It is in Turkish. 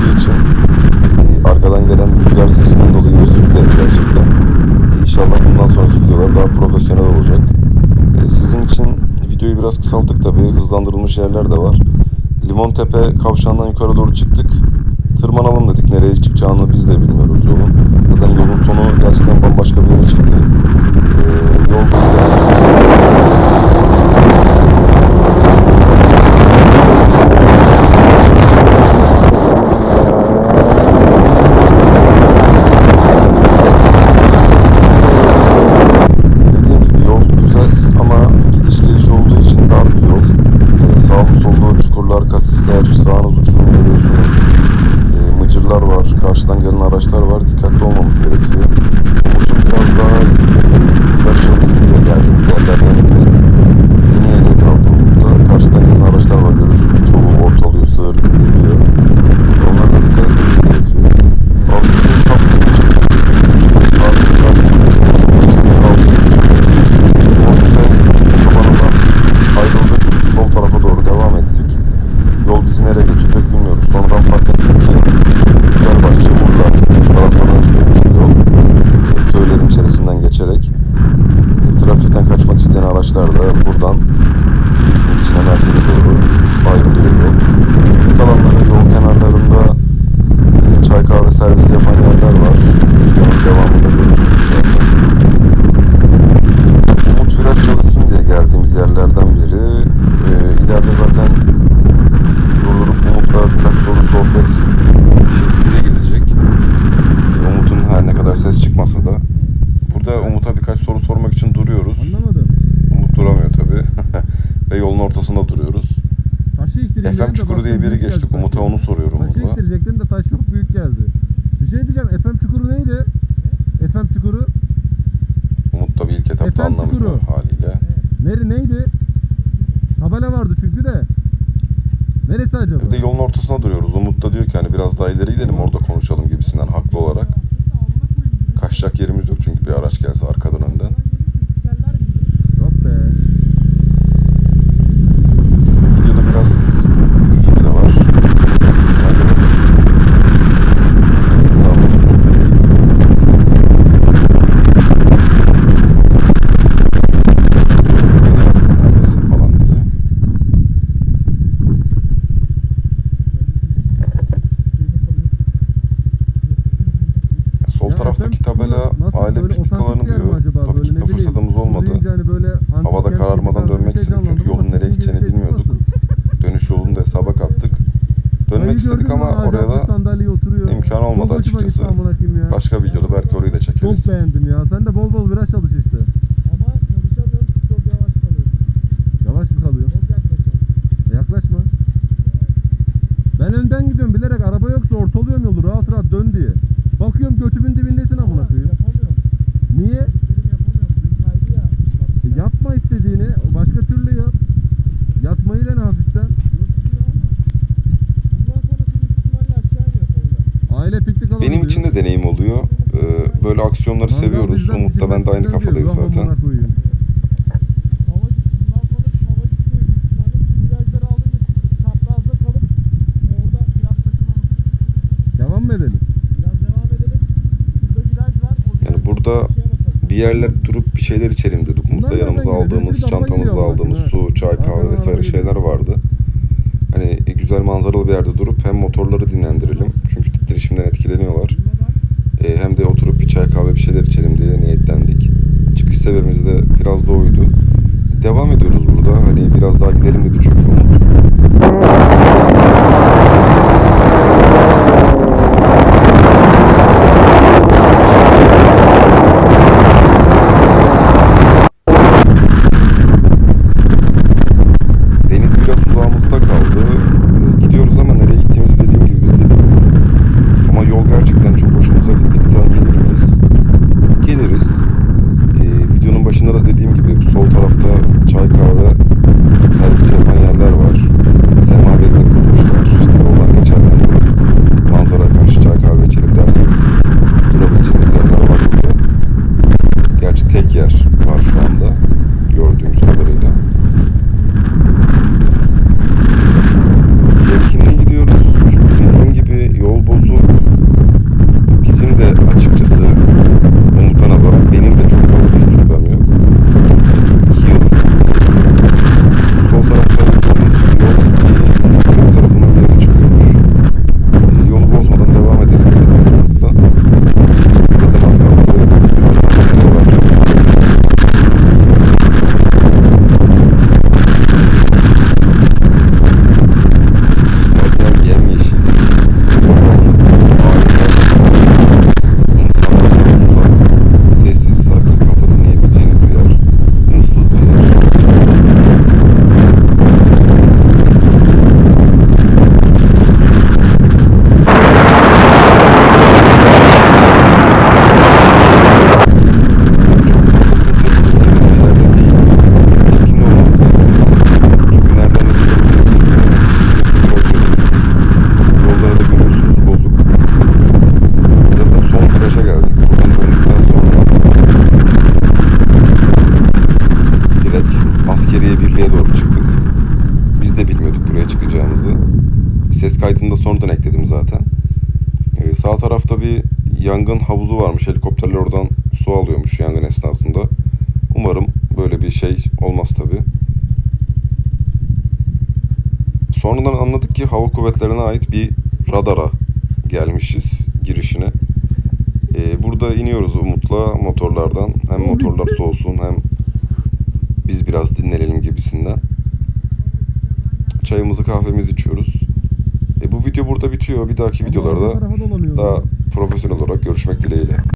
olduğu için e, arkadan gelen rüzgar sesinden dolayı özür dilerim gerçekten. E, inşallah bundan sonraki videolar daha profesyonel olacak. E, sizin için videoyu biraz kısalttık tabii. Hızlandırılmış yerler de var. Limontepe kavşağından yukarı doğru çıktık. Tırmanalım dedik. Nereye çıkacağını biz de bilmiyoruz yolun. Zaten yolun sonu gerçekten bambaşka bir yere çıktı. Ee, yol... isteyen araçlar da buradan İzmir içine merkeze doğru ayrılıyor yol. Piknik alanları yol kenarlarında çay kahve servisi yapan yerler var. Videonun devamında görürsünüz zaten. Umut Viraj çalışsın diye geldiğimiz yerlerden biri. Ee, ileride zaten durdurup Umut'la birkaç soru sohbet şeklinde gidecek. Ee, Umut'un her ne kadar ses çıkmasa da. Burada Umut'a birkaç soru sormak için duruyoruz. Anlamadım. Umut duramıyor tabi. Ve yolun ortasında duruyoruz. Taşı iktireyim FM dedim de Büyük geçtik. Umut'a onu soruyorum Taşı burada. de taş çok büyük geldi. Bir şey diyeceğim. FM Çukuru neydi? FM Çukuru. Umut tabi ilk etapta Efendim anlamıyor haliyle. Nere neydi? Tabela vardı çünkü de. Neresi acaba? Bir de yolun ortasına duruyoruz. Umut da diyor ki hani biraz daha ileri gidelim orada konuşalım gibisinden haklı olarak. Kaçacak yerimiz yok çünkü bir araç gelse arkadan önden. Yok be. Videoda biraz küfür de var. Ona göre sağlıklı. Beni arıyor, neredesin falan diye. Sol Ya taraftaki FM Çukuru tabela nasıl aile böyle piknik otantik alanı bir yer mi diyor. acaba? Tabii Böyle gitme ne bileyim, fırsatımız olmadı. duyunca hani böyle antik Havada kent kararmadan gibi dönmek bir şey istedik çünkü canlandı yolun ama nereye sizin gideceğini gibi bir şey bilmiyorduk. çıkmasın. Dönüş yolunu da hesaba kattık. Dönmek Dayı istedik gördün mü? ama Hala oraya bu da sandalyeye oturuyor. Çok hoşuma açıkçası. gitti amına koyayım ya. başka videoda belki orayı da Çok çekeriz. beğendim ya. Sen de bol bol viraj çalış işte. Ama çalışamıyorum çok yavaş kalıyorum. Yavaş mı kalıyor? Çok yaklaşıyorum. E yaklaşma. Ben önden gidiyorum bilerek araba yoksa ortalıyorum yolu rahat rahat dön diye. Bakıyorum götümün dibindesin amına koyayım. Yapamıyorum. Niye? Benim yapamıyorum. Büyük kaygı ya. E yapma istediğini. Başka türlü yap. Yatmayı dene hafiften. Yorutuyor ama. Bundan sonrası büyük ihtimalle aşağı iniyor konuda. Aile piknik Benim için de deneyim oluyor. Ee, böyle aksiyonları seviyoruz. Umut da ben de aynı kafadayız zaten. Yani burada bir yerler durup bir şeyler içelim dedik. Umut'la yanımıza aldığımız, çantamızla aldığımız su, çay, kahve vesaire şeyler vardı. Hani güzel manzaralı bir yerde durup hem motorları dinlendirelim. Çünkü titreşimden etkileniyorlar. E, hem de oturup bir çay kahve bir şeyler içelim diye niyetlendik. Çıkış sebebimiz de biraz da oydu. Devam ediyoruz burada. Hani biraz daha gidelim dedi çünkü yer. askeriye birliğe doğru çıktık. Biz de bilmiyorduk buraya çıkacağımızı. Ses kaydını da sonradan ekledim zaten. Ee, sağ tarafta bir yangın havuzu varmış. Helikopterler oradan su alıyormuş yangın esnasında. Umarım böyle bir şey olmaz tabi. Sonradan anladık ki hava kuvvetlerine ait bir radara gelmişiz girişine. Ee, burada iniyoruz Umut'la motorlardan. Hem motorlar soğusun hem biz biraz dinlenelim gibisinden. Çayımızı kahvemizi içiyoruz. E, bu video burada bitiyor. Bir dahaki videolarda daha profesyonel olarak görüşmek dileğiyle.